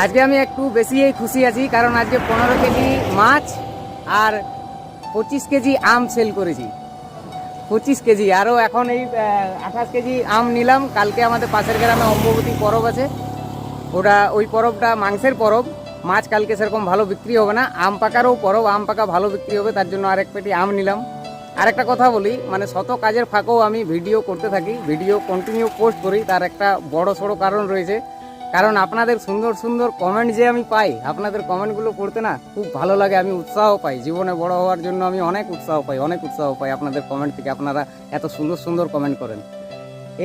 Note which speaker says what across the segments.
Speaker 1: আজকে আমি একটু বেশি খুশি আছি, কারণ আজকে পনেরো কেজি মাছ আর পঁচিশ কেজি আম সেল করেছি। পঁচিশ কেজি, আরও এখন এই আঠাশ কেজি আম নিলাম। কালকে আমাদের পাশের গ্রামে অম্ববতী পরব আছে। ওটা, ওই পরবটা মাংসের পরব। মাছ কালকে সেরকম ভালো বিক্রি হবে না। আম পাকারও পরব, আম পাকা ভালো বিক্রি হবে, তার জন্য আরেক পেটি আম নিলাম। আরেকটা কথা বলি মানে শত কাজের ফাঁকেও আমি ভিডিও করতে থাকি, ভিডিও কন্টিনিউ পোস্ট করি, তার একটা বড় সড়ো কারণ রয়েছে। কারণ আপনাদের সুন্দর সুন্দর কমেন্ট যে আমি পাই, আপনাদের কমেন্টগুলো পড়তে না খুব ভালো লাগে, আমি উৎসাহ পাই। জীবনে বড় হওয়ার জন্য আমি অনেক উৎসাহ পাই, অনেক উৎসাহ পাই আপনাদের কমেন্ট থেকে, আপনারা এত সুন্দর সুন্দর কমেন্ট করেন।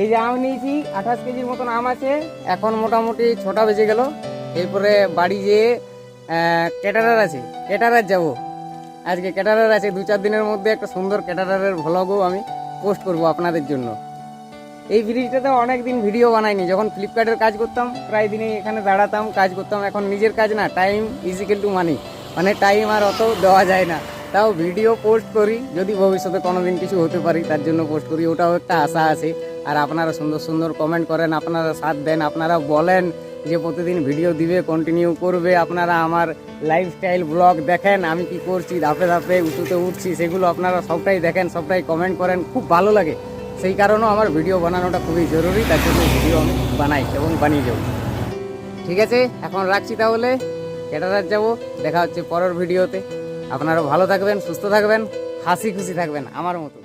Speaker 1: এই যে আম নিয়েছি, আঠাশ কেজির মতন আম আছে, এখন মোটামুটি ছটা বেজে গেল। এরপরে বাড়ি যেয়ে ক্যাটারার আছে, ক্যাটারার যাব। আজকে ক্যাটারার আছে, দু চার দিনের মধ্যে একটা সুন্দর ক্যাটারারের ভ্লগও আমি পোস্ট করব আপনাদের জন্য। এই ব্রিজটাতে অনেক দিন ভিডিও বানাইনি। যখন ফ্লিপকার্টের কাজ করতাম, প্রায় দিনই এখানে দাঁড়াতাম, কাজ করতাম। এখন নিজের কাজ না টাইম ইজিক্যাল টু মানি মানে টাইম আর অত দেওয়া যায় না। তাও ভিডিও পোস্ট করি, যদি ভবিষ্যতে কোনো দিন কিছু হতে পারি, তার জন্য পোস্ট করি। ওটাও একটা আশা আছে। আর আপনারা সুন্দর সুন্দর কমেন্ট করেন, আপনারা সাথ দেন, আপনারা বলেন যে প্রতিদিন ভিডিও দিবে কন্টিনিউ করবে। আপনারা আমার লাইফস্টাইল ব্লগ দেখেন, আমি কি করছি, ধাপে ধাপে উঁচুতে উঠছি, সেগুলো আপনারা সবটাই দেখেন, সবটাই কমেন্ট করেন। খুব ভালো লাগে। সেই কারণেও আমার ভিডিও বানানোটা খুবই জরুরি, তার জন্য ভিডিও আমি বানাই এবং বানিয়ে যাব। ঠিক আছে, এখন রাখছি তাহলে ক্যাটারার যাব, দেখা হচ্ছে পরের ভিডিওতে। আপনারা ভালো থাকবেন, সুস্থ থাকবেন, হাসি খুশি থাকবেন, আমার মতো।